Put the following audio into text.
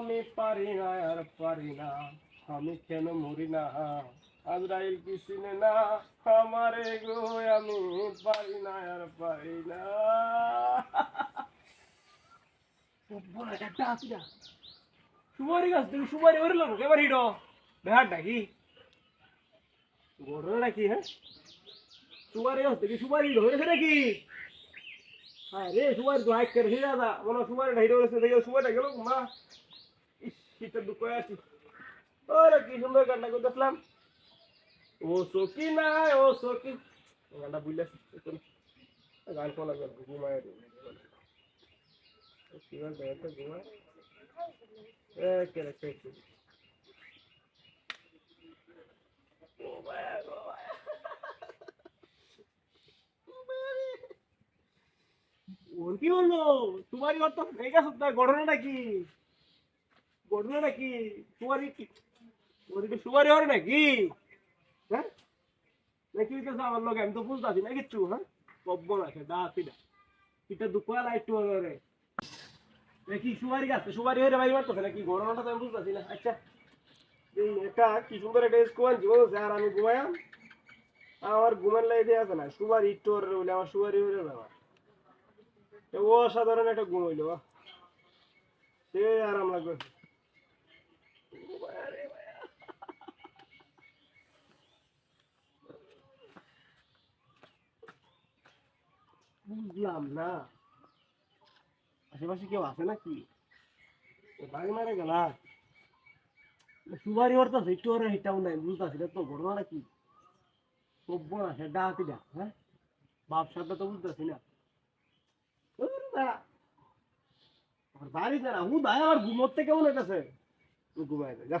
আমি পারি না, আর পারি না। আমি কেন মরি না? আজরাইল কি চিনে না? আমারে গো আমি পারি না, আর পারি না। সুমারি গাছ তুমি সুমারি ওরলো এবার হিডো। বেহার ডাকি ঘটনা নাকি হ্যাঁ? সুমারি গাছ থেকে সুমারি হিডো হয়েছে নাকি? হ্যাঁ রে সুমারি তো হাইক করে দাদা মনে সুমারি হিডো হয়েছে দেখে সুমারিটা গেল, মা। শীতের দুঃখ আছি। কি সুন্দর গানটা করে দেখলাম ও সকি কি ঘুমায় এ কেরে কেরে ওর কি হলো? তোমারই অর্থ এই গেছ ঘটনাটা কি ঘটনাটা কি? তোমারই কি ওর কি সুপারি হরে নাকি? হ্যাঁ? নাকি হইতেছে আমার লোক আমি তো বুঝতেছি না কিচ্ছু হ্যাঁ? কব্ব না সে দাঁতিটা এটা দুপুয়া লাইট রে। নাকি সুপারি গাছ সুপারি হয়ে ভাই মারতেছে নাকি? ঘটনাটা তো আমি বুঝতেছি না। আচ্ছা। এটা কি সুন্দর একটা স্কোয়ান জীবন আর আমি ঘুমায়াম আমার ঘুমের লাই দিয়ে আছে না। সুপারি ইটোর বলে আমার সুপারি হয়ে যাবে ও অসাধারণ একটা ঘুম হইল। সে আরাম লাগবে। বুঝলাম না। আশেপাশে কেউ আছে নাকি? বাড়ি মারে গেল সুবারি ওর তো একটু ওর হিটাও নাই বুঝতেছি না তো ঘটনাটা কি? কব্য না সে ডাহাতি ডা হ্যাঁ? বাপ সাথে তো বুঝতেছি না। বাড়া। না হু দায় আমার ঘুমোতে কেমন হইতেছে? ঘুমাই যা।